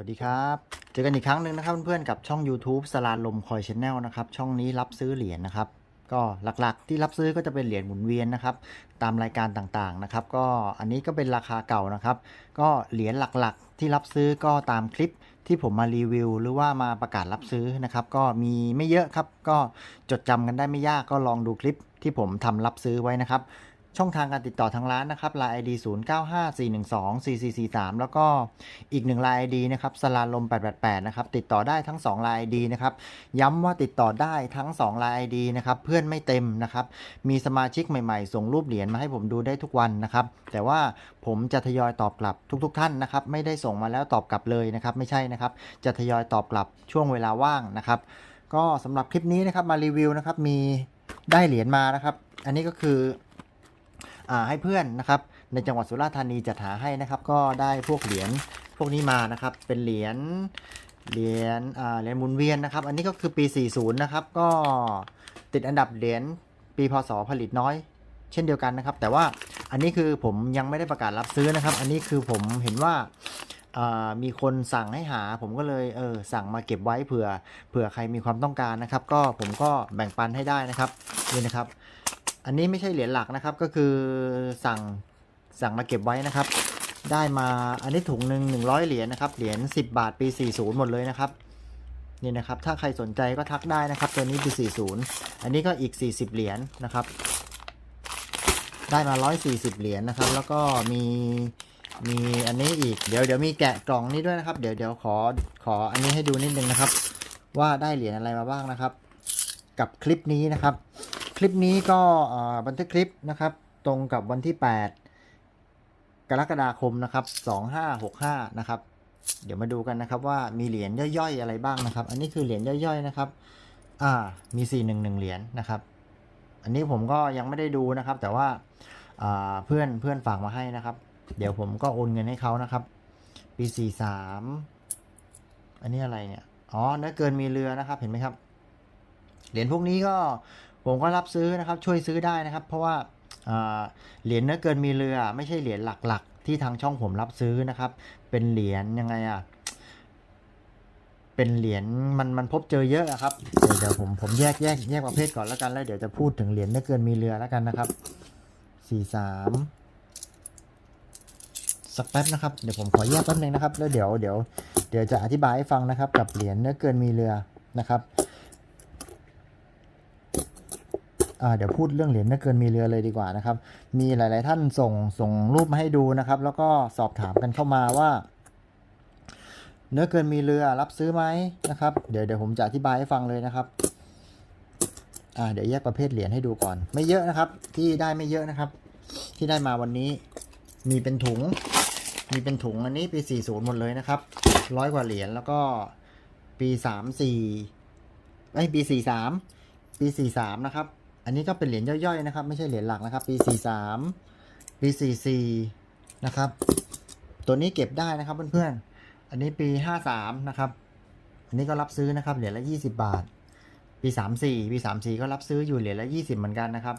สวัสดีครับ เจอกันอีกครั้งหนึ่งนะครับเพื่อนๆกับช่อง YouTube สลาลมคอยชแนลนะครับ ช่องนี้รับซื้อเหรียญนะครับ ก็หลักๆ ที่รับซื้อก็จะเป็นเหรียญหมุนเวียนนะครับ ตามรายการต่างๆนะครับ ก็อันนี้ก็เป็นราคาเก่านะครับ ก็เหรียญหลักๆ ที่รับซื้อก็ตามคลิปที่ผมมารีวิว หรือว่ามาประกาศรับซื้อนะครับ ก็มีไม่เยอะครับ ก็จดจำกันได้ไม่ยากก็ลองดูคลิปที่ผมทำรับซื้อไว้นะครับ ช่องทางการติดต่อทางร้านนะครับ Line ID 0954124443แล้วก็อีกหนึ่ง Line ID นะครับสลาลม888นะครับติดต่อได้ทั้ง2 Line ID นะครับย้ำว่าติดต่อได้ทั้ง2 Line ID นะครับเพื่อนไม่เต็มนะครับมีสมาชิกใหม่ๆ ส่งรูปเหรียญมาให้ผมดูได้ทุกวันนะครับแต่ว่าผมจะทยอยตอบกลับทุกๆท่านนะครับไม่ได้ส่งมาแล้วตอบกลับเลยนะครับไม่ใช่นะครับจะทยอยตอบกลับช่วงเวลาว่างนะครับก็สำหรับคลิปนี้นะครับมารีวิวนะครับมีได้เหรียญมานะครับ อันนี้ก็คือ ให้เพื่อนนะครับในจังหวัดสุราษฎร์ธานีจัดหาให้นะครับ ก็ได้พวกเหรียญพวกนี้มานะครับ เป็นเหรียญเหรียญเหรียญหมุนเวียนนะครับ อันนี้ก็คือปี 40 นะครับ ก็ติดอันดับเหรียญปีพศผลิตน้อย เช่นเดียวกันนะครับ แต่ว่าอันนี้คือผมยังไม่ได้ประกาศรับซื้อนะครับ อันนี้คือผมเห็นว่าอ่ามีคนสั่งให้หา ผมก็เลยเออสั่งมาเก็บไว้เผื่อเผื่อใครมีความต้องการนะครับ ก็ผมก็แบ่งปันให้ได้นะครับนี่นะครับ อันนี้ไม่ใช่เหรียญหลักนะครับ ก็คือสั่งสั่งมาเก็บไว้นะครับ ได้มาอันนี้ถุงหนึ่ง100เหรียญนะครับ เหรียญ10บาทปี40หมดเลยนะครับ นี่นะครับ ถ้าใครสนใจก็ทักได้นะครับ ตัวนี้ปี40อันนี้ก็อีก40เหรียญนะครับ ได้มา140เหรียญนะครับ แล้วก็มีมีอันนี้อีก เดี๋ยวเดี๋ยวมีแกะกล่องนี้ด้วยนะครับ เดี๋ยวเดี๋ยวขอขออันนี้ให้ดูนิดนึงนะครับ ว่าได้เหรียญอะไรมาบ้างนะครับ กับคลิปนี้นะครับ คลิปนี้ก็บันทึกคลิปนะครับ ตรงกับวันที่ 8 กรกฎาคมนะครับ 2565 นะครับ เดี๋ยวมาดูกันนะครับว่ามีเหรียญย่อยๆ อะไรบ้างนะครับ อันนี้คือเหรียญย่อยๆ นะครับ อ่า มี 411 เหรียญนะครับ อันนี้ผมก็ยังไม่ได้ดูนะครับ แต่ว่าอ่าเพื่อนเพื่อนฝากมาให้นะครับ เดี๋ยวผมก็โอนเงินให้เขานะครับ ปี 43 อันนี้อะไรเนี่ย อ๋อเนื้อเกินมีเรือนะครับ เห็นไหมครับ เหรียญพวกนี้ก็ ผมก็รับซื้อนะครับช่วยซื้อได้นะครับ เพราะว่าเหรียญเนื้อเกินมีเรือไม่ใช่เหรียญหลักๆ ที่ทางช่องผมรับซื้อนะครับ เป็นเหรียญยังไงอะเป็นเหรียญมันมันพบเจอเยอะอะครับเดี๋ยวเดี๋ยวผมผมแยกแยกแยกประเภทก่อนแล้วกันแล้วเดี๋ยวจะพูดถึงเหรียญเนื้อเกินมีเรือแล้วกันนะครับสี่สามสักแป๊บนะครับเดี๋ยวผมขอแยกแป๊บนึงนะครับ แล้วเดี๋ยวเดี๋ยวเดี๋ยวจะอธิบายให้ฟังนะครับ กับเหรียญเนื้อเกินมีเรือนะครับ อ่า เดี๋ยวพูดเรื่องเหรียญเนื้อเกินมีเรือเลยดีกว่านะครับ มีหลาย ๆ ท่านส่งส่งรูปมาให้ดูนะครับ แล้วก็สอบถามกันเข้ามาว่าเนื้อเกินมีเรือรับซื้อไหมนะครับ เดี๋ยวเดี๋ยวผมจะอธิบายให้ฟังเลยนะครับอ่าเดี๋ยวแยกประเภทเหรียญให้ดูก่อน ไม่เยอะนะครับ ที่ได้ไม่เยอะนะครับ ที่ได้มาวันนี้มีเป็นถุง มีเป็นถุงอันนี้ปี 40 หมดเลยนะครับร้อยกว่าเหรียญแล้วก็ปี 34ไอ้ปี 43 ปี 43 นะครับ อันนี้ก็เป็นเหรียญย่อยๆนะครับ ไม่ใช่เหรียญหลักนะครับ ปี 43 ปี 44 นะครับ ตัวนี้เก็บได้นะครับเพื่อนๆ อันนี้ปี 53 นะครับ อันนี้ก็รับซื้อนะครับ เหรียญละ 20 บาท ปี 34 ปี 34 ก็รับซื้ออยู่เหรียญละ 20 เหมือนกันนะครับ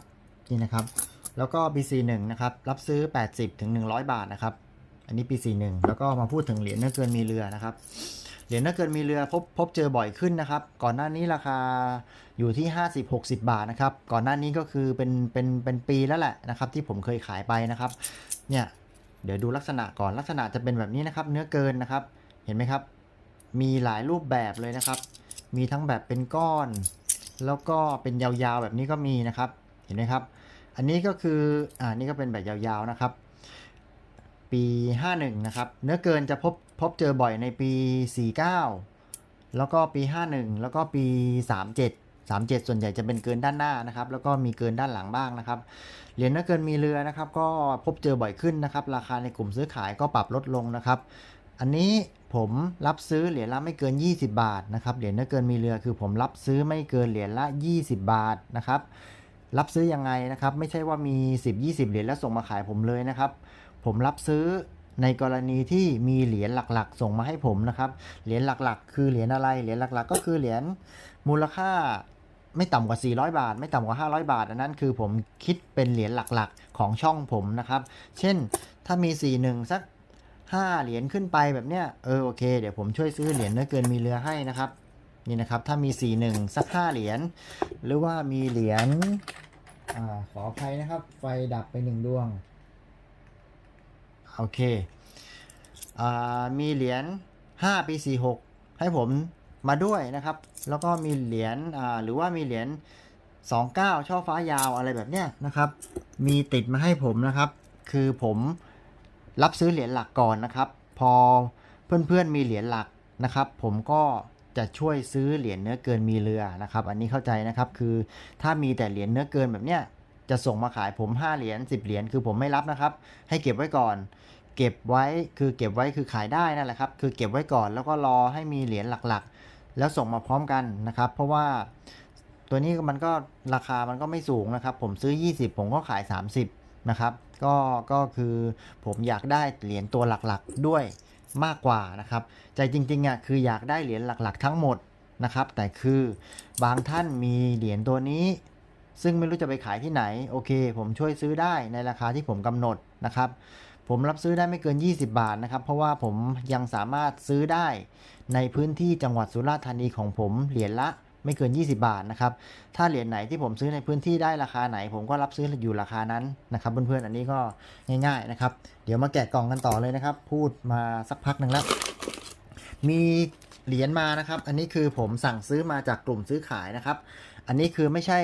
นี่นะครับ แล้วก็ ปี41นะครับ รับซื้อ 80ถึง100 บาทนะครับ อันนี้ปี 41 แล้วก็มาพูดถึงเหรียญเนื้อเกินมีเรือนะครับ เหรียญเนื้อเกินมีเรือพบพบเจอบ่อยขึ้นนะครับ ก่อนหน้านี้ราคาอยู่ที่ 50-60 บาทนะครับ ก่อนหน้านี้ก็คือเป็นเป็นเป็นปีแล้วแหละนะครับที่ผมเคยขายไปนะครับ เนี่ยเดี๋ยวดูลักษณะก่อนลักษณะจะเป็นแบบนี้นะครับ เนื้อเกินนะครับ เห็นไหมครับ มีหลายรูปแบบเลยนะครับ มีทั้งแบบเป็นก้อน แล้วก็เป็นยาวๆแบบนี้ก็มีนะครับ เห็นไหมครับ อันนี้ก็คืออ่านี่ก็เป็นแบบยาวๆนะครับ ปี 51 นะครับ เนื้อเกินจะพบพบเจอบ่อยในปี 49 แล้วก็ปี 51 แล้วก็ปี 37 37 ส่วนใหญ่จะเป็นเกินด้านหน้านะครับ แล้วก็มีเกินด้านหลังบ้างนะครับ เหรียญเนื้อเกินมีเรือนะครับ ก็พบเจอบ่อยขึ้นนะครับ ราคาในกลุ่มซื้อขายก็ปรับลดลงนะครับ อันนี้ผมรับซื้อเหรียญละไม่เกิน 20 บาทนะครับ เหรียญเนื้อเกินมีเรือคือผมรับซื้อไม่เกินเหรียญละ 20 บาทนะครับ รับซื้อยังไงนะครับ ไม่ใช่ว่ามี 10-20 เหรียญแล้วส่งมาขายผมเลยนะครับ ผมรับซื้อในกรณีที่มีเหรียญหลักๆ ส่งมาให้ผมนะครับ เหรียญหลักๆ คือเหรียญอะไร เหรียญหลักๆ ก็คือเหรียญมูลค่าไม่ต่ำกว่า 400 บาท ไม่ต่ำกว่า 500 บาท อันนั้นคือผมคิดเป็นเหรียญหลักๆ ของช่องผมนะครับ เช่น ถ้ามี 41 สักห้าเหรียญขึ้นไปแบบเนี้ย เออโอเค เดี๋ยวผมช่วยซื้อเหรียญเนื้อเกินมีเรือให้นะครับ นี่นะครับ ถ้ามี 4 1 สัก 5 เหรียญ หรือว่ามีเหรียญ อ่า ขออภัยนะครับ ไฟดับไปหนึ่งดวง โอเคอ่ามีเหรียญ5ปี46 ให้ผมมาด้วยนะครับ แล้วก็มีเหรียญอ่าหรือว่ามีเหรียญ29 ช่อฟ้ายาวอะไรแบบเนี้ยนะครับ มีติดมาให้ผมนะครับ คือผมรับซื้อเหรียญหลักก่อนนะครับ พอเพื่อนๆมีเหรียญหลักนะครับ ผมก็จะช่วยซื้อเหรียญเนื้อเกินมีเรือนะครับ อันนี้เข้าใจนะครับ คือถ้ามีแต่เหรียญเนื้อเกินแบบเนี้ย จะส่งมาขายผม 5 เหรียญ10 เหรียญคือผมไม่รับนะครับ ให้เก็บไว้ก่อน เก็บไว้คือเก็บไว้คือขายได้นั่นแหละครับ คือเก็บไว้ก่อนแล้วก็รอให้มีเหรียญหลักๆ แล้วส่งมาพร้อมกันนะครับ เพราะว่าตัวนี้มันก็ราคามันก็ไม่สูงนะครับ ผมซื้อ 20 ผมก็ขาย 30 นะครับ ก็ก็คือผมอยากได้เหรียญตัวหลักๆด้วยมากกว่านะครับ ใจจริงๆอะคืออยากได้เหรียญหลักๆ ทั้งหมดนะครับ แต่คือบางท่านมีเหรียญตัวนี้ ซึ่งไม่รู้จะไปขายที่ไหน โอเค ผมช่วยซื้อได้ในราคาที่ผมกำหนดนะครับ ผมรับซื้อได้ไม่เกิน 20 บาทนะครับ เพราะว่าผมยังสามารถซื้อได้ในพื้นที่จังหวัดสุราษฎร์ธานีของผมเหรียญละไม่เกิน 20 บาทนะครับ ถ้าเหรียญไหนที่ผมซื้อในพื้นที่ได้ราคาไหน ผมก็รับซื้ออยู่ราคานั้นนะครับ เพื่อนๆ อันนี้ก็ง่ายๆนะครับ เดี๋ยวมาแกะกล่องกันต่อเลยนะครับ พูดมาสักพักหนึ่งแล้ว มี เหรียญมานะครับ อันนี้คือผมสั่งซื้อมาจากกลุ่มซื้อขายนะครับ อันนี้คือไม่ใช่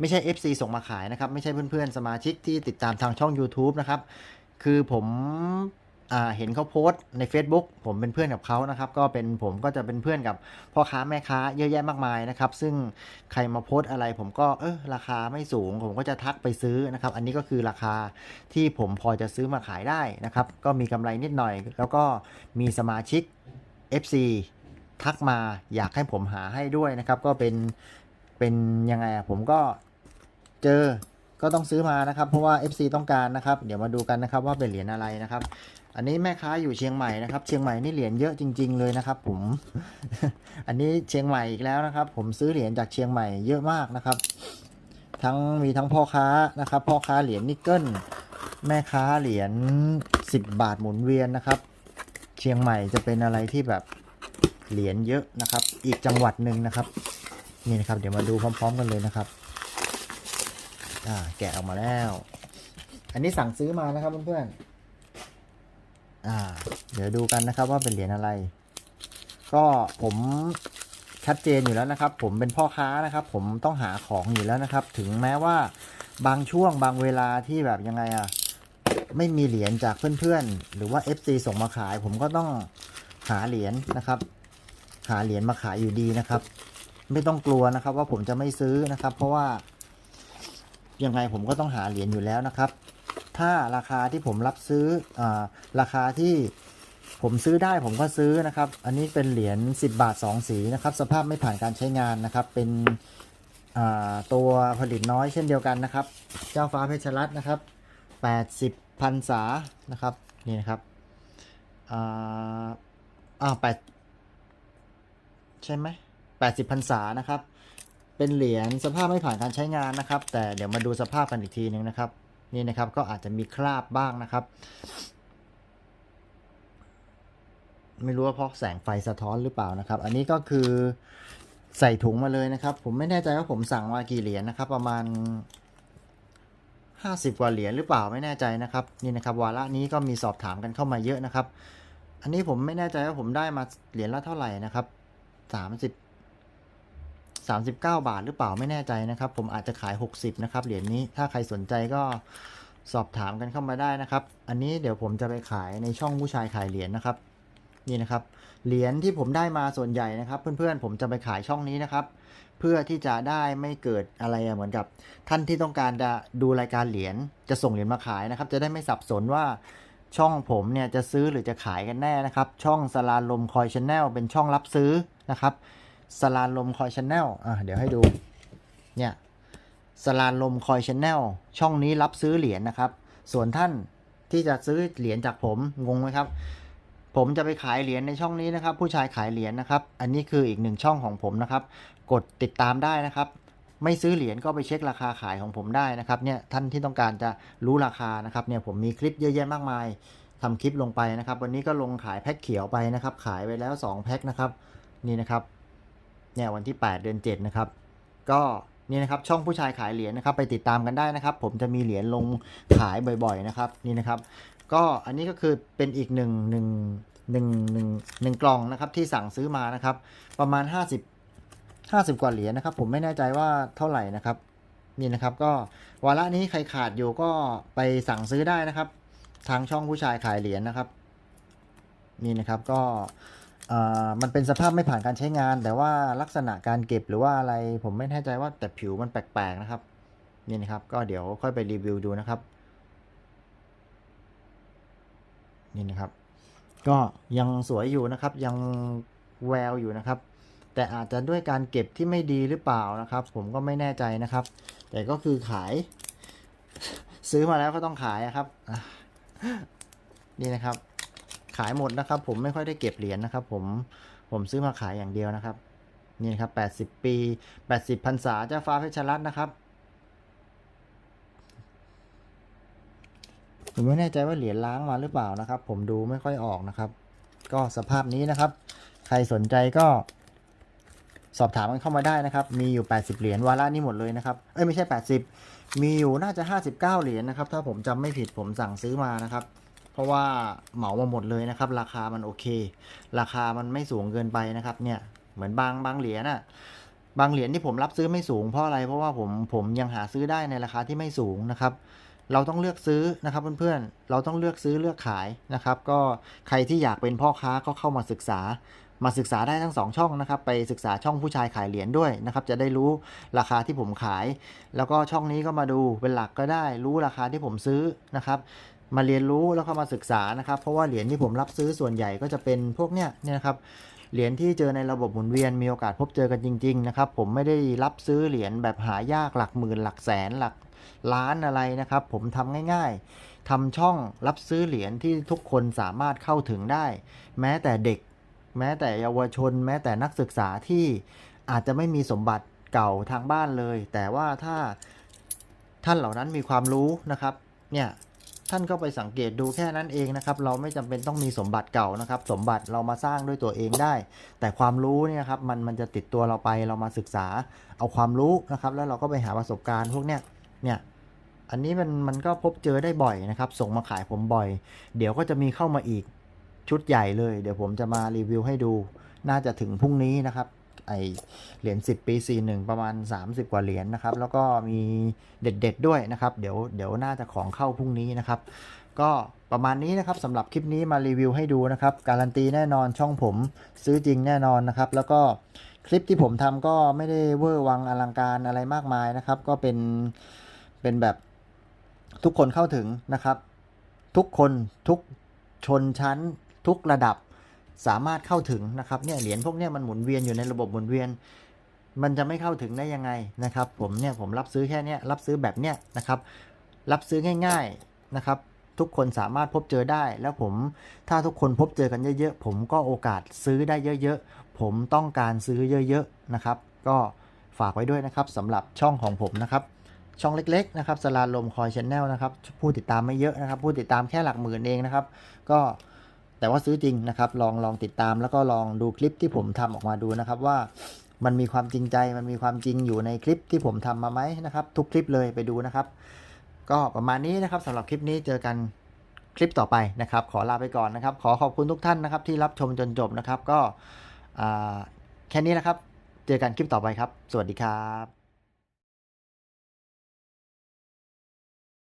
ไม่ใช่ FC ส่งมาขายนะครับ ไม่ใช่เพื่อนๆ สมาชิกที่ติดตามทางช่อง YouTube นะครับ คือผมอ่าเห็นเขาโพสต์ใน Facebook ผมเป็นเพื่อนกับเขานะครับ ก็เป็นผมก็จะเป็นเพื่อนกับพ่อค้าแม่ค้าเยอะแยะมากมายนะครับ ซึ่งใครมาโพสต์อะไร ผมก็เออราคาไม่สูง ผมก็จะทักไปซื้อนะครับ อันนี้ก็คือราคาที่ผมพอจะซื้อมาขายได้นะครับ ก็มีกำไรนิดหน่อย แล้วก็มีสมาชิก FC ทักมาอยากให้ผมหาให้ด้วยนะครับ ก็เป็นเป็นยังไงอะผมก็เจอก็ต้องซื้อมานะครับ เพราะว่า FC ต้องการนะครับ เดี๋ยวมาดูกันนะครับว่าเป็นเหรียญอะไรนะครับ อันนี้แม่ค้าอยู่เชียงใหม่นะครับ เชียงใหม่นี่เหรียญเยอะจริง ๆ เลยนะครับ ผม อันนี้เชียงใหม่อีกแล้วนะครับ ผมซื้อเหรียญจากเชียงใหม่เยอะมากนะครับ ทั้งมีทั้งพ่อค้านะครับ พ่อค้าเหรียญนิกเกิลแม่ค้าเหรียญ10 บาทหมุนเวียนนะครับ เชียงใหม่จะเป็นอะไรที่แบบเหรียญเยอะนะครับ อีกจังหวัดหนึ่งนะครับ นี่นะครับ เดี๋ยวมาดูพร้อม ๆ กันเลยนะครับอ่าแกะออกมาแล้ว อันนี้สั่งซื้อมานะครับเพื่อนๆอ่า เดี๋ยวดูกันนะครับว่าเป็นเหรียญอะไร ก็ผมชัดเจนอยู่แล้วนะครับ ผมเป็นพ่อค้านะครับ ผมต้องหาของอยู่แล้วนะครับ ถึงแม้ว่าบางช่วงบางเวลาที่แบบยังไงอะ ไม่มีเหรียญจากเพื่อนๆ หรือว่า FC ส่งมาขาย ผมก็ต้องหาเหรียญนะครับ หาเหรียญมาขายอยู่ดีนะครับ ไม่ต้องกลัวนะครับ ว่าผมจะไม่ซื้อนะครับ เพราะว่ายังไงผมก็ต้องหาเหรียญอยู่แล้วนะครับ ถ้าราคาที่ผมรับซื้ออราคาที่ผมซื้อได้ผมก็ซื้อนะครับ อันนี้เป็นเหรียญ10 บาท 2 สีนะครับ สภาพไม่ผ่านการใช้งานนะครับ เป็นตัวผลิตน้อยเช่นเดียวกันนะครับ เจ้าฟ้าเพชรรัตน์นะครับ 80 พันษานะครับนี่นะครับอ่าอ่าแปดใช่ไหม80พันษานะครับ เป็นเหรียญสภาพไม่ผ่านการใช้งานนะครับ แต่เดี๋ยวมาดูสภาพกันอีกทีนึงนะครับนี่นะครับก็อาจจะมีคราบบ้างนะครับ ไม่รู้ว่าเพราะแสงไฟสะท้อนหรือเปล่านะครับ อันนี้ก็คือใส่ถุงมาเลยนะครับ ผมไม่แน่ใจว่าผมสั่งมากี่เหรียญนะครับ ประมาณ 50 กว่าเหรียญหรือเปล่าไม่แน่ใจนะครับนี่นะครับวาระนี้ก็มีสอบถามกันเข้ามาเยอะนะครับ อันนี้ผมไม่แน่ใจว่าผมได้มาเหรียญละเท่าไหร่นะครับ 30 39 บาทหรือเปล่าไม่แน่ใจนะครับ ผมอาจจะขาย 60นะครับเหรียญนี้ถ้าใครสนใจก็สอบถามกันเข้ามาได้นะครับ อันนี้เดี๋ยวผมจะไปขายในช่องผู้ชายขายเหรียญนะครับ นี่นะครับเหรียญที่ผมได้มาส่วนใหญ่นะครับ เพื่อนๆผมจะไปขายช่องนี้นะครับ เพื่อที่จะได้ไม่เกิดอะไรเหมือนกับ ท่านที่ต้องการจะดูรายการเหรียญจะส่งเหรียญมาขายนะครับ จะได้ไม่สับสนว่าช่องผมเนี่ยจะซื้อหรือจะขายกันแน่นะครับ ช่องสลาลมคอยชแนลเป็นช่องรับซื้อนะครับสลาลมคอยชแนลอะเดี๋ยวให้ดูเนี่ยสลาลมคอยชแนลช่องนี้รับซื้อเหรียญนะครับ ส่วนท่านที่จะซื้อเหรียญจากผมงงไหมครับ ผมจะไปขายเหรียญในช่องนี้นะครับ ผู้ชายขายเหรียญนะครับ อันนี้คืออีกหนึ่งช่องของผมนะครับ กดติดตามได้นะครับ ไม่ซื้อเหรียญก็ไปเช็คราคาขายของผมได้นะครับเนี่ยท่านที่ต้องการจะรู้ราคานะครับเนี่ยผมมีคลิปเยอะแยะมากมายทำคลิปลงไปนะครับ วันนี้ก็ลงขายแพ็คเขียวไปนะครับ ขายไปแล้ว 2 แพ็คนะครับ นี่นะครับเนี่ยวันที่ 8 เดือน 7 นะครับ ก็นี่นะครับช่องผู้ชายขายเหรียญนะครับ ไปติดตามกันได้นะครับ ผมจะมีเหรียญลงขายบ่อยๆนะครับ นี่นะครับ ก็อันนี้ก็คือเป็นอีกหนึ่งหนึ่งหนึ่งหนึ่งหนึ่งกล่องนะครับที่สั่งซื้อมานะครับ ประมาณ 50 50 กว่าเหรียญนะครับ ผมไม่แน่ใจว่าเท่าไหร่นะครับนี่นะครับก็วาระนี้ใครขาดอยู่ก็ไปสั่งซื้อได้นะครับ ทางช่องผู้ชายขายเหรียญนะครับนี่นะครับก็เอ่อมันเป็นสภาพไม่ผ่านการใช้งาน แต่ว่าลักษณะการเก็บหรือว่าอะไรผมไม่แน่ใจว่าแต่ผิวมันแปลกๆนะครับนี่นะครับ ก็เดี๋ยวค่อยไปรีวิวดูนะครับ นี่นะครับ ก็ยังสวยอยู่นะครับ ยังแววอยู่นะครับ แต่อาจจะด้วยการเก็บที่ไม่ดีหรือเปล่านะครับ ผมก็ไม่แน่ใจนะครับ แต่ก็คือขาย ซื้อมาแล้วก็ต้องขายอะครับนี่นะครับ ขายหมดนะครับ ผมไม่ค่อยได้เก็บเหรียญนะครับ ผมผมซื้อมาขายอย่างเดียวนะครับ นี่นะครับแปดสิบปีแปดสิบพรรษาเจ้าฟ้าเพชรรัตน์นะครับ ผมไม่แน่ใจว่าเหรียญล้างมาหรือเปล่านะครับ ผมดูไม่ค่อยออกนะครับ ก็สภาพนี้นะครับ ใครสนใจก็ สอบถามกันเข้ามาได้นะครับ มีอยู่ 80 เหรียญวาระนี้หมดเลยนะครับ เอ้ยไม่ใช่ 80 มีอยู่น่าจะ 59 เหรียญนะครับ ถ้าผมจำไม่ผิดผมสั่งซื้อมานะครับ เพราะว่าเหมามาหมดเลยนะครับ ราคามันโอเค ราคามันไม่สูงเกินไปนะครับ เนี่ยเหมือนบางบางเหรียญน่ะบางเหรียญที่ผมรับซื้อไม่สูงเพราะอะไร เพราะว่าผมผมยังหาซื้อได้ในราคาที่ไม่สูงนะครับ เราต้องเลือกซื้อนะครับเพื่อนๆ เราต้องเลือกซื้อเลือกขายนะครับ ก็ใครที่อยากเป็นพ่อค้าก็เข้ามาศึกษา มาศึกษาได้ทั้งสองช่องนะครับ ไปศึกษาช่องผู้ชายขายเหรียญด้วยนะครับ จะได้รู้ราคาที่ผมขาย แล้วก็ช่องนี้ก็มาดูเป็นหลักก็ได้ รู้ราคาที่ผมซื้อนะครับ มาเรียนรู้แล้วก็มาศึกษานะครับ เพราะว่าเหรียญที่ผมรับซื้อส่วนใหญ่ก็จะเป็นพวกเนี้ยเนี่ยครับเหรียญที่เจอในระบบหมุนเวียนมีโอกาสพบเจอกันจริง ๆ นะครับ ผมไม่ได้รับซื้อเหรียญแบบหายากหลักหมื่นหลักแสนหลัก ล้านอะไรนะครับ ผมทำง่ายๆทำช่องรับซื้อเหรียญที่ทุกคนสามารถเข้าถึงได้ แม้แต่เด็ก แม้แต่เยาวชน แม้แต่นักศึกษาที่อาจจะไม่มีสมบัติเก่าทางบ้านเลย แต่ว่าถ้าท่านเหล่านั้นมีความรู้นะครับ เนี่ยท่านก็ไปสังเกตดูแค่นั้นเองนะครับ เราไม่จำเป็นต้องมีสมบัติเก่านะครับ สมบัติเรามาสร้างด้วยตัวเองได้ แต่ความรู้เนี่ยครับมันมันจะติดตัวเราไปเรามาศึกษาเอาความรู้นะครับ แล้วเราก็ไปหาประสบการณ์พวกเนี้ย เนี่ยอันนี้มันมันก็พบเจอได้บ่อยนะครับ ส่งมาขายผมบ่อย เดี๋ยวก็จะมีเข้ามาอีกชุดใหญ่เลย เดี๋ยวผมจะมารีวิวให้ดู น่าจะถึงพรุ่งนี้นะครับ ไอเหรียญ10 ปี 41 ประมาณ 30 กว่าเหรียญนะครับ แล้วก็มีเด็ดๆด้วยนะครับ เดี๋ยวเดี๋ยวน่าจะของเข้าพรุ่งนี้นะครับ ก็ประมาณนี้นะครับสำหรับคลิปนี้มารีวิวให้ดูนะครับ การันตีแน่นอนช่องผมซื้อจริงแน่นอนนะครับ แล้วก็คลิปที่ผมทำก็ไม่ได้เวอร์วังอลังการอะไรมากมายนะครับ ก็เป็น เป็นแบบทุกคนเข้าถึงนะครับ ทุกคนทุกชนชั้น ทุกระดับสามารถเข้าถึงนะครับเนี่ยเหรียญพวกเนี้ยมันหมุนเวียนอยู่ในระบบหมุนเวียน มันจะไม่เข้าถึงได้ยังไงนะครับ ผมเนี่ยผมรับซื้อแค่เนี้ยรับซื้อแบบเนี้ยนะครับ รับซื้อง่ายๆนะครับ ทุกคนสามารถพบเจอได้ แล้วผมถ้าทุกคนพบเจอกันเยอะๆ ผมก็โอกาสซื้อได้เยอะๆ ผมต้องการซื้อเยอะๆนะครับ ก็ฝากไว้ด้วยนะครับสำหรับช่องของผมนะครับ ช่องเล็กๆนะครับสลาลมคอยชแนลนะครับผู้ติดตามไม่เยอะนะครับ ผู้ติดตามแค่หลักหมื่นเองนะครับ ก็แต่ว่าซื้อจริงนะครับ ลองลองติดตามแล้วก็ลองดูคลิปที่ผมทำออกมาดูนะครับว่ามันมีความจริงใจมันมีความจริงอยู่ในคลิปที่ผมทำมาไหมนะครับ ทุกคลิปเลยไปดูนะครับ ก็ประมาณนี้นะครับสำหรับคลิปนี้เจอกันคลิปต่อไปนะครับ ขอลาไปก่อนนะครับ ขอขอบคุณทุกท่านนะครับ ที่รับชมจนจบนะครับ ก็แค่นี้นะครับ เจอกันคลิปต่อไปครับ สวัสดีครับ